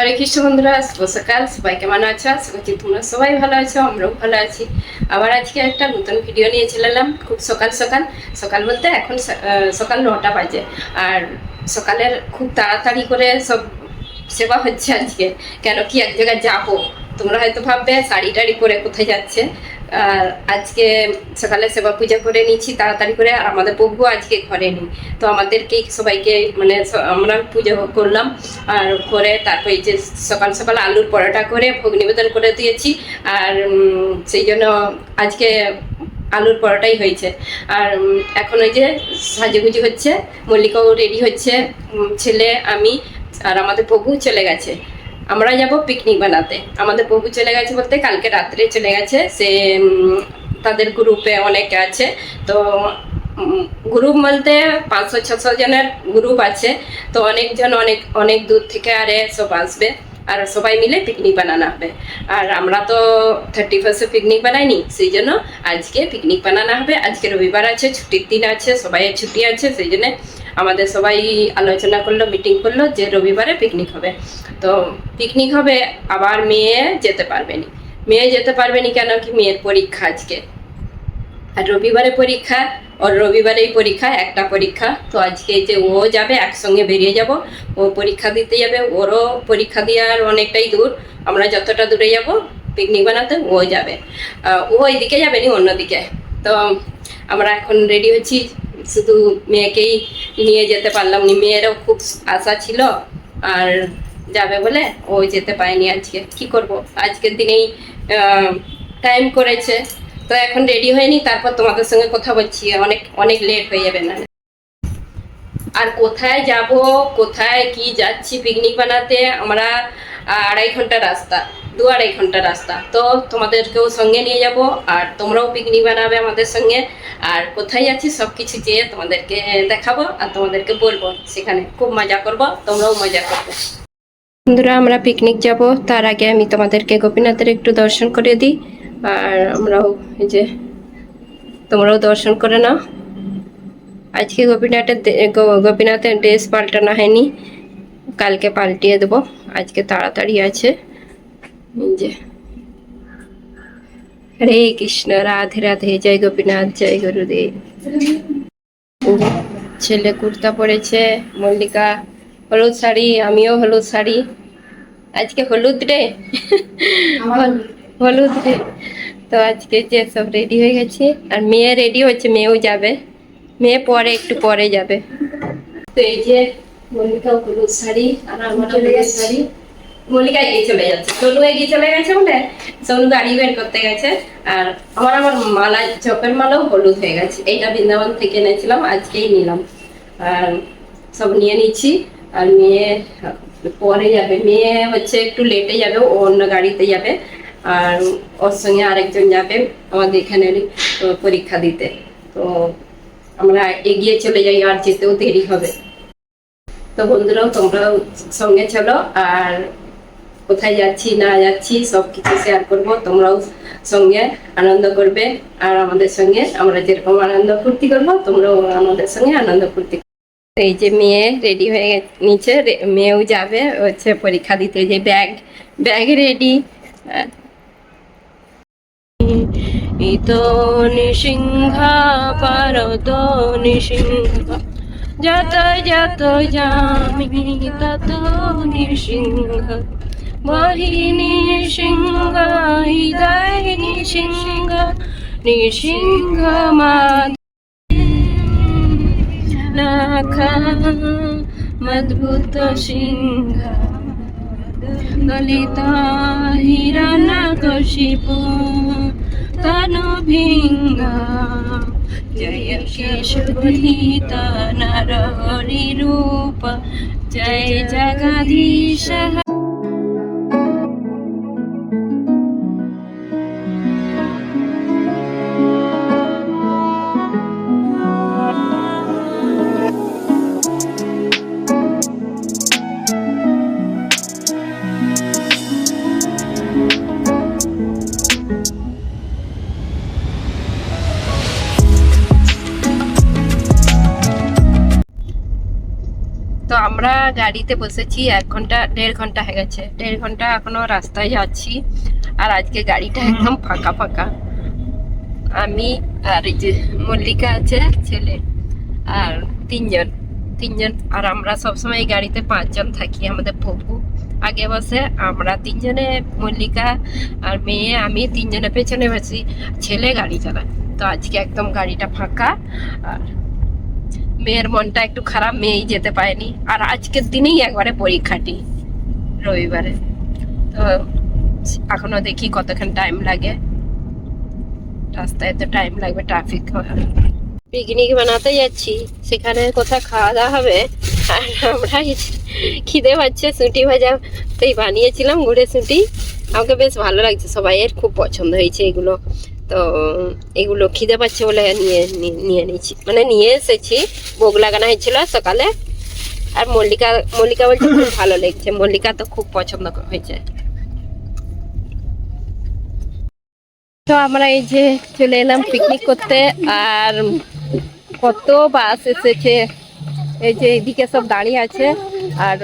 হরে কৃষ্ণ বন্ধুরা, শুভ সকাল। সবাই কেমন আছো? আশা করছি তোমরা সবাই ভালো আছো, আমরাও ভালো আছি। আবার আজকে একটা নতুন ভিডিও নিয়ে চলে এলাম। খুব সকাল সকাল। সকাল বলতে এখন সকাল নটা বাজে। আর সকালের খুব তাড়াতাড়ি করে সব সেবা হচ্ছে আজকে। কেন কি এক জায়গায় যাব? তোমরা হয়তো ভাববে, শাড়ি টাড়ি পরে কোথায় যাচ্ছে? আজকে সকালে সেবা পূজা করে নিচ্ছি তাড়াতাড়ি করে, আর আমাদের প্রভু আজকে ঘরে নেই। তো আমাদেরকে সবাইকে মানে আমরা পুজো করলাম, আর করে তারপর যে সকাল সকাল আলুর পরোটা করে ভোগ নিবেদন করে দিয়েছি, আর সেই জন্য আজকে আলুর পরোটাই হয়েছে। আর এখন ওই যে সাজুগুজি হচ্ছে, মল্লিকাও রেডি হচ্ছে ছেলে, আমি, আর আমাদের প্রভু চলে গেছে। আমরা যাব পিকনিক বানাতে। আমাদের প্রভু চলে গেছে বলতে কালকে রাত্রে চলে গেছে। সে তাদের গ্রুপে অনেকে আছে। তো গ্রুপ বলতে পাঁচশো, ছশো জনের গ্রুপ আছে। তো অনেকজন অনেক অনেক দূর থেকে আরে সব আসবে। আর সবাই মিলে পিকনিক বানানো হবে। আর আমরা তো থার্টি ফার্স্টে পিকনিক বানাইনি সেই জন্য আজকে পিকনিক বানানো হবে। আজকে রবিবার আছে, ছুটির দিন আছে, সবাই ছুটি আছে সেই জন্য আমাদের সবাই আলোচনা করল মিটিং করল যে রবিবারে পিকনিক হবে। তো পিকনিক হবে, আবার মেয়ে যেতে পারবে না মেয়ে যেতে পারবে না কেন কি মেয়ের পরীক্ষা আজকে? আর রবিবারে পরীক্ষা, ওর রবিবারেই পরীক্ষা, একটা পরীক্ষা। তো আজকে যে ও যাবে, একসঙ্গে বেরিয়ে যাব। ও পরীক্ষা দিতে যাবে, ওরও পরীক্ষা দেওয়ার অনেকটাই দূর। আমরা যতটা দূরে যাব পিকনিক বানাতে, ও যাবে। ও এইদিকে যাবে নি, অন্যদিকে। তো আমরা এখন রেডি হচ্ছি। শুধু মেয়েকেই নিয়ে যেতে পারলাম না। মেয়েরও খুব আশা ছিল। আর যাবে বলে ও যেতে পারেনি আজকে। কি করব? আজকের দিনেই টাইম করেছে। তো এখন রেডি হয়নি, তারপর তোমাদের সঙ্গে কথা বলছি। অনেক অনেক লেট হয়ে যাবে না। আর কোথায় যাব? কোথায় কি যাচ্ছি পিকনিক বানাতে? আমরা আড়াই ঘণ্টা রাস্তা, দু আড়াই ঘণ্টা রাস্তা। তো তোমাদেরকেও সঙ্গে নিয়ে যাব, আর তোমরাও পিকনিক বানাবে আমাদের সঙ্গে। আর কোথায় যাচ্ছি সব কিছু যেয়ে তোমাদেরকে দেখাবো আর তোমাদেরকে বলব। সেখানে খুব মজা করব, তোমরাও মজা করবে। বন্ধুরা, আমরা পিকনিক যাব। তার আগে আমি তোমাদেরকে গোপীনাথের একটু দর্শন করে দিই। আর আমরাও এই যে, তোমরাও দর্শন করে নাও। আজকে গোপীনাথের গোপীনাথের ড্রেস পাল্টানো হয়নি। কালকে পাল্টিয়ে দেবো। আজকে তাড়াতাড়ি আছে। যে। হরে কৃষ্ণ, রাধে রাধে। জয় গোপীনাথ, জয় গুরুদেব। ছেলে কুর্তা পরেছে, মল্লিকা। হলুদ শাড়ি, আমিও হলুদ শাড়ি। আজকে হলুদ রে হল- হলুদ রে তো আজকে যে সব রেডি হয়ে গেছে। আর মেয়ে রেডি হচ্ছে মেয়েও যাবে। মেয়ে পরে একটু পরে যাবে। তো এই যে মল্লিকা হলুদ শাড়ি আর আমার শাড়ি। মল্লিকা এগিয়ে চলে যাচ্ছে। সোনু এগিয়ে চলে গেছে বলে? সোনু গাড়ি বের করতে গেছে। আর আমার আমার মালা চপের মালাও হলুদ হয়ে গেছে। এইটা বৃন্দাবন থেকে এনেছিলাম আজকেই নিলাম। আর সব নিয়ে নিচ্ছি। আর মেয়ে পরে যাবে মেয়ে হচ্ছে একটু লেটে যাবে ও অন্য গাড়িতে যাবে আর ওর সঙ্গে আরেকজন যাবে আমাদের এখানে পরীক্ষা দিতে তো আমরা এগিয়ে চলে যাই আর যেতেও দেরি হবে তো বন্ধুরাও তোমরাও সঙ্গে চলো আর কোথায় যাচ্ছি না যাচ্ছি সব কিছু শেয়ার করব তোমরাও সঙ্গে আনন্দ করবে আর আমাদের সঙ্গে আমরা যেরকম আনন্দ ফুর্তি করব তোমরাও আমাদের সঙ্গে আনন্দ ফুর্তি করবে। এই যে মেয়ে রেডি হয়ে নিচে মেয়েও যাবে, হচ্ছে পরীক্ষা দিতে যে ব্যাগ ব্যাগ রেডি ইতো নিসিংহ পারত নিসিংহ যত যত যামি তত নিসিংহ বাহিনী সিংহ হৃদয় নিসিংহ নিসিংহ মাধ নাখ মদ্ভুত সিংহ ললিতা হিরণ্যকশিপু তনু ভিঙ্গ জয় কেশবধীত নর হরি রূপ জয় জগদীশ গাড়িতে বসেছি এক ঘণ্টা দেড় ঘণ্টা হয়ে গেছে। দেড় ঘণ্টা এখনও রাস্তায় যাচ্ছি আর আজকে গাড়িটা একদম ফাঁকা ফাঁকা। আমি আর এই যে মল্লিকা আছে ছেলে আর তিনজন তিনজন আর আমরা সবসময় এই গাড়িতে পাঁচজন থাকি আমাদের পপু। আগে বসে আমরা তিনজনে মল্লিকা আর মেয়ে আমি তিনজনে পেছনে বসি ছেলে গাড়ি চালায়। তো আজকে একদম গাড়িটা ফাঁকা আর মেয়ের মনটা একটু খারাপ, মেয়েই যেতে পারেনি। আর আজকের দিনেই একবারে পরীক্ষাটি, রবিবারে। তো এখনও দেখি কতক্ষণ টাইম লাগে। রাস্তায় তো টাইম লাগবে ট্রাফিক পিকনিক বানাতে যাচ্ছি, সেখানে কোথাও খাওয়া দাওয়া হবে? আর আমরা খিদে পাচ্ছে, সুটি ভাজা তাই বানিয়েছিলাম গুড়ে সুটি। আমাকে বেশ ভালো লাগছে, সবাইয়ের খুব পছন্দ হয়েছে এগুলো। তো, এগুলো খিদে পাচ্ছে বলে নিয়ে নিয়ে নিয়েছি। মানে নিয়ে এসেছি, ভোগ লাগানো হয়েছিল সকালে। আর মল্লিকা মল্লিকা বলছে খুব ভালো লেগেছে। মল্লিকা তো খুব পছন্দ হয়েছে। তো আমরা এই যে চলে এলাম পিকনিক করতে, আর কত বাস এসেছে। এই যে এইদিকে সব দাঁড়িয়ে আছে, আর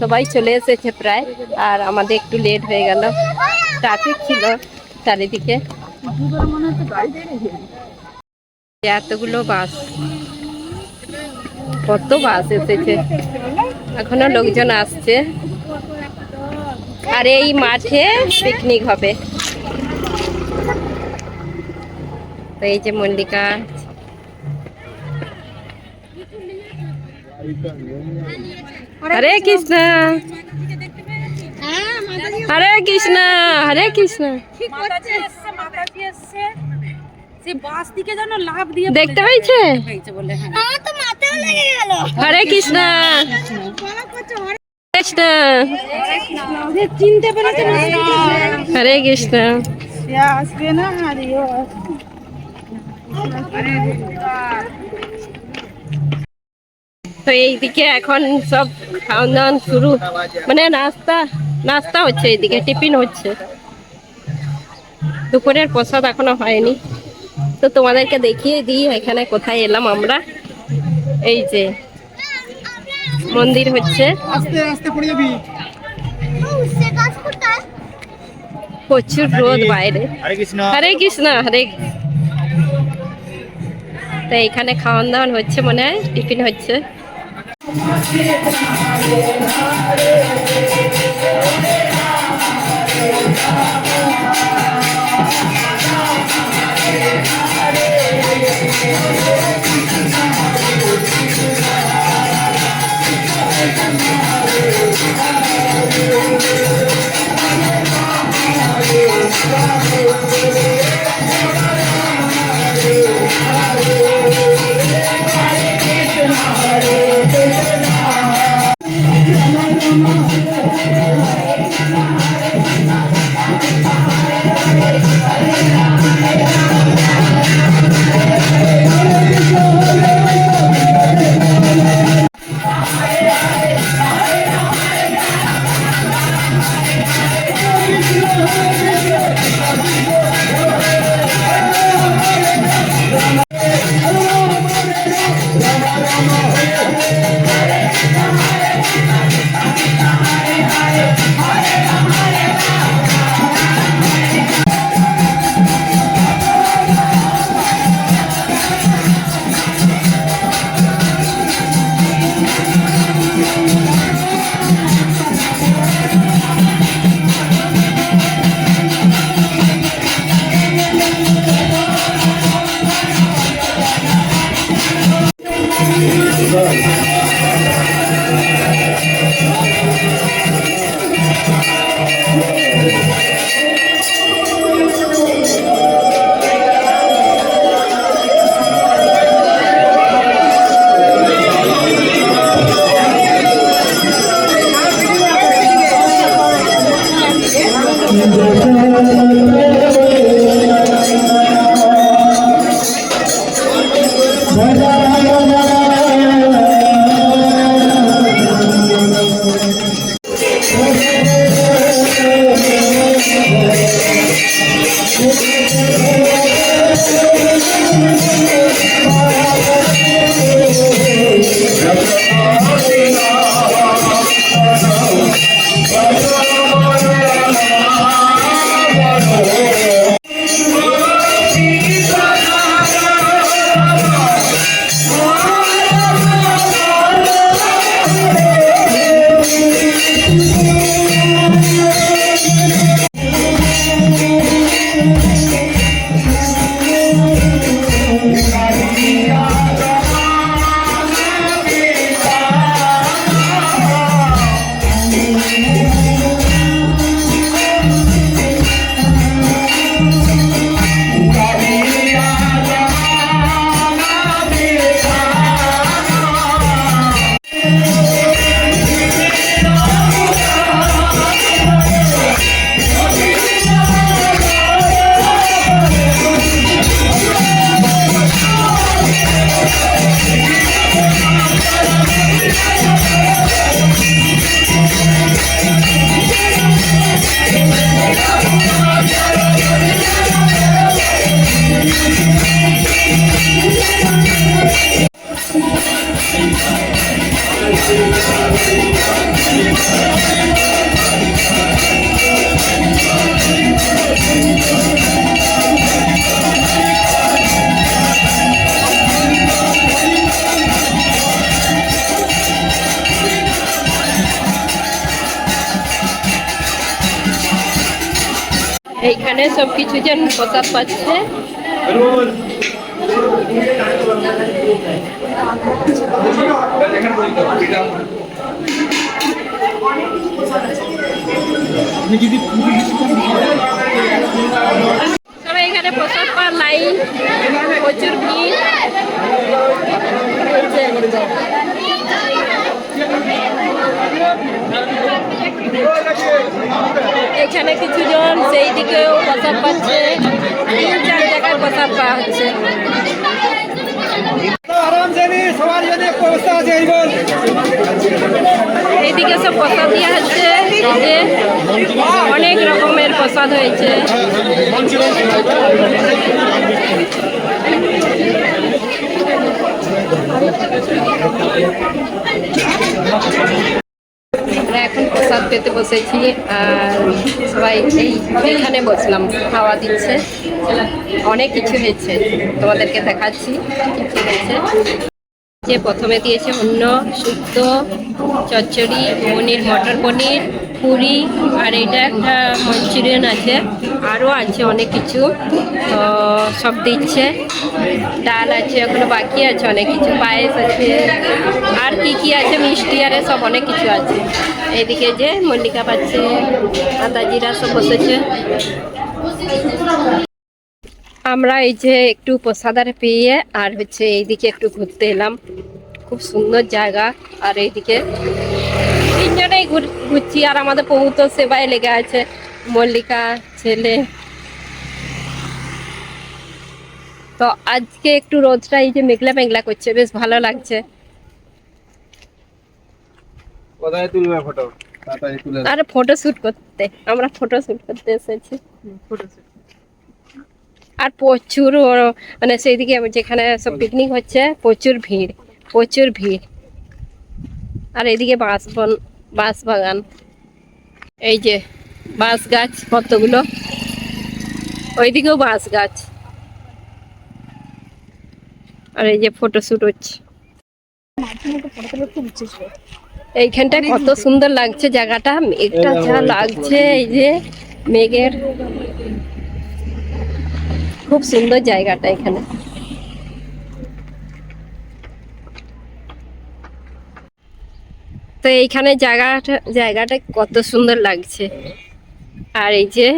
সবাই চলে এসেছে প্রায়। আর আমাদের একটু লেট হয়ে গেল। ট্রাফিক ছিল চারিদিকে। এতগুলো বাস। কত বাস এসেছে। এখনও লোকজন আসছে। আর এই মাঠে পিকনিক হবে। তো এই যে মল্লিকা। হরে কৃষ্ণ। হরে কৃষ্ণ হরে কৃষ্ণ। মাতাজি এসছে। সে বাস দিকে যেন লাভ দিয়ে দেখতে বলে হ্যাঁ। হরে কৃষ্ণ। কৃষ্ণ। চিনতে পেরেছে হরে কৃষ্ণ। আসবে না হারিও তো এইদিকে এখন সব খাওয়ান দাওয়ান শুরু। মানে নাস্তা নাস্তা হচ্ছে এইদিকে টিফিন হচ্ছে। দুপুরের প্রসাদ এখনও হয়নি। তো তোমাদেরকে দেখিয়ে দিই এখানে কোথায় এলাম আমরা। এই যে মন্দির হচ্ছে। প্রচুর রোদ বাইরে। হরে কৃষ্ণ। হরে কৃষ্ণ হরে তো এখানে খাওয়ান দাওয়ান হচ্ছে মনে হয় টিফিন হচ্ছে। এইখানে সব কিছু যেন প্রসাদ পাচ্ছে। সবাই এখানে প্রসাদ পাওয়ার লাইন প্রচুর ভিড়। এই যে, এখানে কিছু জন সেই দিকেও প্রসাদ পাচ্ছে, তিন চার জায়গায় প্রসাদ পাওয়া হচ্ছে। এইদিকে সব প্রসাদ দেওয়া হচ্ছে যে অনেক রকমের প্রসাদ হয়েছে। পেতে বসেছি, আর সবাই এই এখানে বসলাম, খাওয়া দিচ্ছে। অনেক কিছু হয়েছে, তোমাদেরকে দেখাচ্ছি কি কি হয়েছে। যে প্রথমে দিয়েছে অন্য শুক্তো চচ্চড়ি, পনির, মটর পনির পুরি, আর এটা একটা মঞ্চুরিয়ান আছে, আরও আছে অনেক কিছু সব দিচ্ছে। ডাল আছে, এখনও বাকি আছে অনেক কিছু, পায়েস আছে, আর কি কি আছে, মিষ্টি আরে সব অনেক কিছু আছে। এদিকে যে মল্লিকা পাচ্ছে মাতাজিরা সব বসেছে। আমরা এই যে একটু প্রসাদারে পেয়ে, আর হচ্ছে এইদিকে একটু ঘুরতে এলাম। খুব সুন্দর জায়গা, আর এইদিকে তিনজনেই ঘুর- ঘুরছি আর আমাদের প্রভু তো সেবায় লেগে আছে মল্লিকা ছেলে। তো আজকে একটু রোদটা এই যে মেঘলা মেঘলা করছে বেশ ভালো লাগছে। কোথায় তুলবে ফটো তাড়াতাড়ি আর ফটো শুট করতে আমরা ফটো শুট করতে এসেছি। আর প্রচুর মানে সেইদিকে যেখানে সব পিকনিক হচ্ছে প্রচুর ভিড় প্রচুর ভিড়। আর এদিকে বাঁশ বন বাঁশ বাগান। এই যে বাঁশ গাছ কতগুলো? ওইদিকেও বাঁশ গাছ। আর এই যে ফটো শুট হচ্ছে। এইখানটা কত সুন্দর লাগছে জায়গাটা। মেঘটা যা লাগছে এই যে মেঘের। খুব সুন্দর জায়গাটা এখানে। তো এইখানে জায়গাটা জায়গাটা কত সুন্দর লাগছে। আর এই যে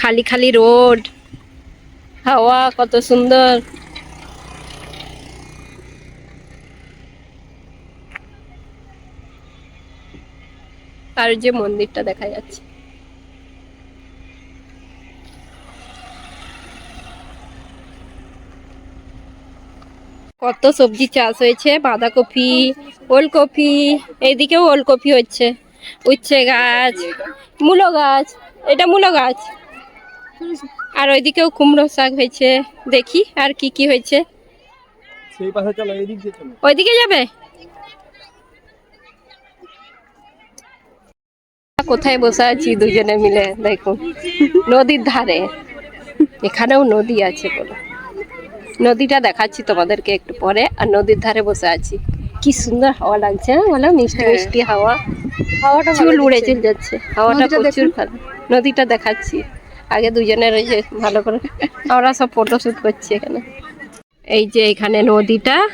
খালি খালি রোড, হাওয়া কত সুন্দর। আর যে মন্দিরটা দেখা যাচ্ছে। কত সবজি চাষ হয়েছে? বাঁধাকপি ওলকপি এইদিকেও ওলকপি হচ্ছে। উচ্ছে গাছ মূলো গাছ এটা মূলো গাছ। আর ওইদিকেও কুমড়ো শাক হয়েছে। দেখি আর কি কি হয়েছে। ওইদিকে যাবে? কোথায় বসে আছি দুজনে মিলে? দেখুন নদীর ধারে। এখানেও নদী আছে বলো। নদীটা দেখাচ্ছি তোমাদেরকে একটু পরে আর নদীর ধারে বসে আছি। কি সুন্দর হাওয়া লাগছে হ্যাঁ? বলো মিষ্টি মিষ্টি হাওয়া। হাওয়াটা চুল উড়ে চলে যাচ্ছে। হাওয়াটা প্রচুর ভালো। নদীটা দেখাচ্ছি। আগে দুজনের ওই যে ভালো করে। আমরা সব ফটো শুট করছি এখানে। এই যে এখানে নদীটা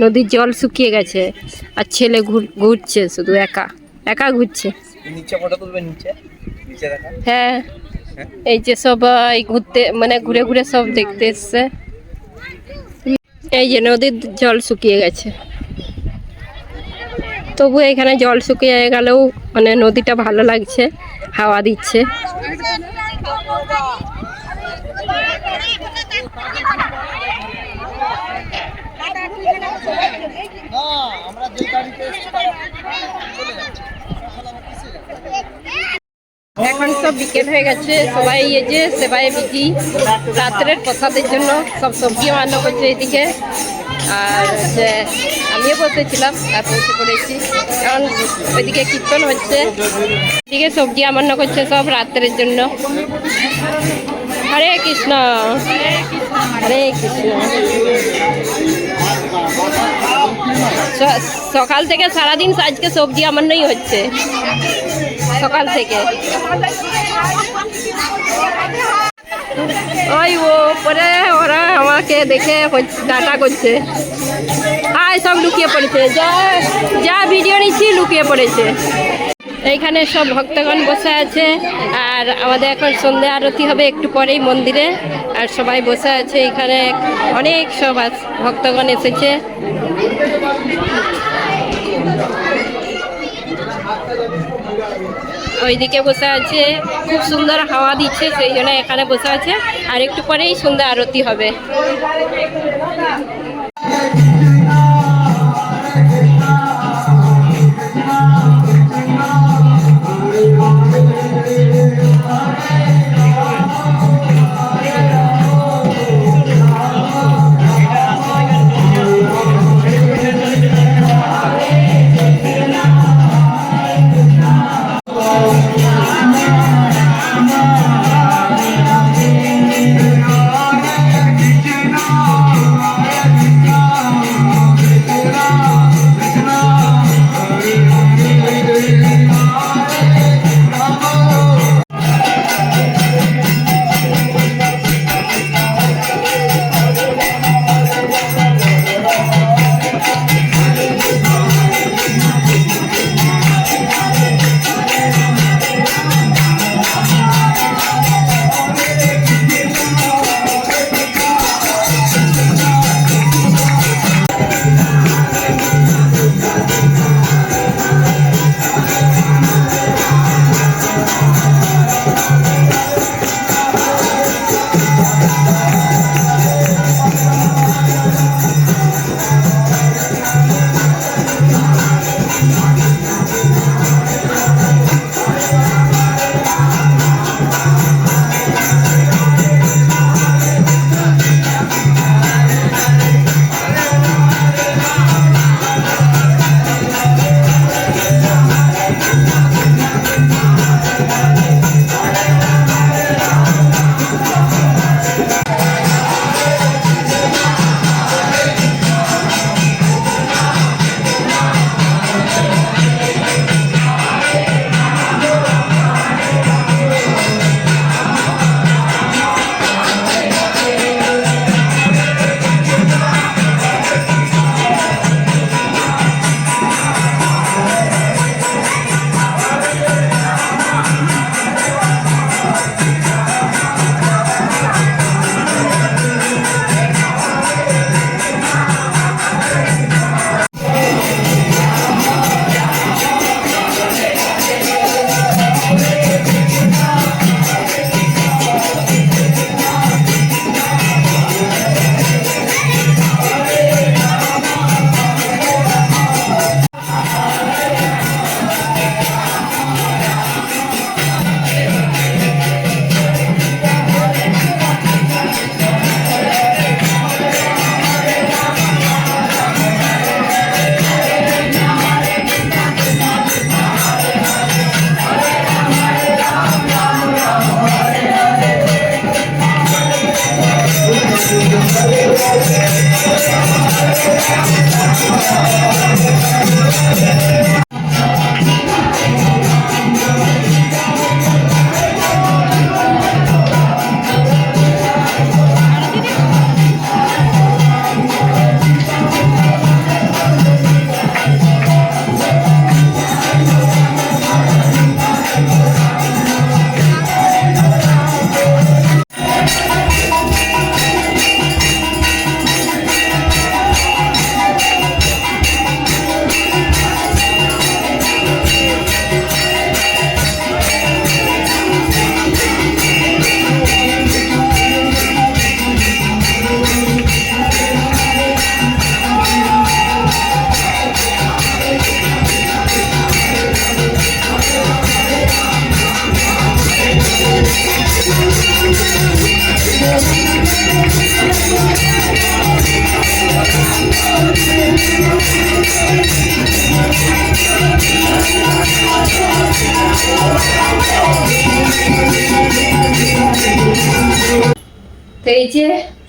নদীর জল শুকিয়ে গেছে আর ছেলে ঘুর- ঘুরছে শুধু একা। একা ঘুরছে। নিচে ফটো তুলবে নিচে? নিচে দেখা। হ্যাঁ। এই যে সবাই ঘুরতে মানে ঘুরে ঘুরে সব দেখতে এসছে। এই যে নদীর জল শুকিয়ে গেছে। তবু এখানে জল শুকিয়ে গেলেও মানে নদীটা ভালো লাগছে, হাওয়া দিচ্ছে। আমরা এখন সব বিকেল হয়ে গেছে, সবাই এই যে সেবাই বিজি রাত্রের প্রসাদের জন্য সব সবজি রান্না করছে এদিকে। আর হচ্ছে আমিও বসেছিলাম আর বসে পড়েছি। কারণ ওইদিকে কীর্তন হচ্ছে। এদিকে সবজি রান্না করছে সব রাত্রের জন্য। হরে কৃষ্ণ হরে কৃষ্ণ। সকাল থেকে সারাদিন আজকে সবজি আমান্নই হচ্ছে। সকাল থেকে। ওই ও পরে ওরা, আমাকে দেখে ডাটা করছে। হাই সব লুকিয়ে পড়েছে। যা যা ভিডিও নিচ্ছি, লুকিয়ে পড়েছে। এইখানে সব ভক্তগণ বসে আছে, আর আমাদের এখন সন্ধ্যা আরতি হবে একটু পরেই মন্দিরে। আর সবাই বসে আছে, এখানে অনেক সব ভক্তগণ এসেছে। ওইদিকে বসে আছে, খুব সুন্দর হাওয়া দিচ্ছে, সেই জন্য এখানে বসে আছে। আর একটু পরেই সন্ধ্যা আরতি হবে।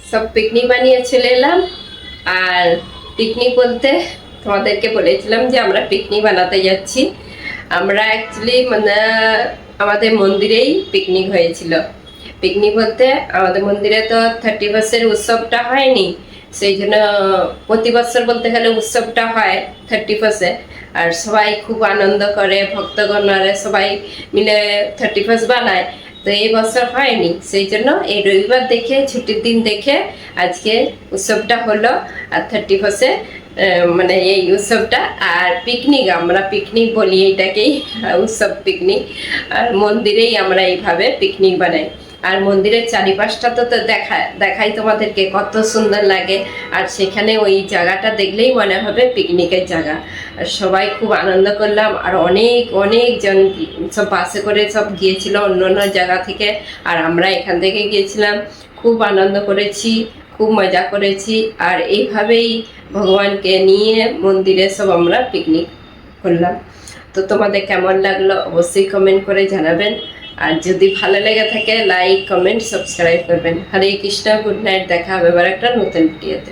সব পিকনিক বানিয়ে চলে এলাম। আর পিকনিক বলতে তোমাদেরকে বলেছিলাম যে আমরা পিকনিক বানাতে যাচ্ছি। আমরা অ্যাকচুয়ালি মানে আমাদের মন্দিরেই পিকনিক হয়েছিল। পিকনিক বলতে আমাদের মন্দিরে তো থার্টি বার্ষের উৎসবটা হয়নি, সেই জন্য প্রতি বছর বলতে গেলে উৎসবটা হয় থার্টি ফার্স্টে আর সবাই খুব আনন্দ করে ভক্তগণরা সবাই মিলে থার্টি ফার্স্ট বানায়। তো এই বছর হয়নি সেই জন্য এই রবিবার দেখে, ছুটির দিন দেখে আজকে উৎসবটা হলো, আর থার্টি ফার্স্টে মানে এই উৎসবটা, আর পিকনিক আমরা পিকনিক বলি এইটাকেই উৎসব পিকনিক আর মন্দিরেই আমরা এইভাবে পিকনিক বানাই। মন্দিরের চারিপাশটা তো তো দেখা, দেখাই তোমাদেরকে, কত সুন্দর লাগে। আর সেখানে ওই জায়গাটা দেখলেই মনে হবে পিকনিকের জায়গা। আর সবাই খুব আনন্দ করলাম, আর অনেক অনেক জন সব বাসে করে সব গিয়েছিল অন্য অন্য জায়গা থেকে, আর আমরা এখান থেকে গিয়েছিলাম। খুব আনন্দ করেছি, খুব মজা করেছি, আর এইভাবেই ভগবানকে নিয়ে মন্দিরে সব আমরা পিকনিক করলাম। তো তোমাদের কেমন লাগল অবশ্যই কমেন্ট করে জানাবেন। আর যদি ভালো লেগে থাকে লাইক কমেন্ট সাবস্ক্রাইব করবেন। হরে কৃষ্ণ গুড নাইট দেখা হবে এবার একটা নতুন ভিডিওতে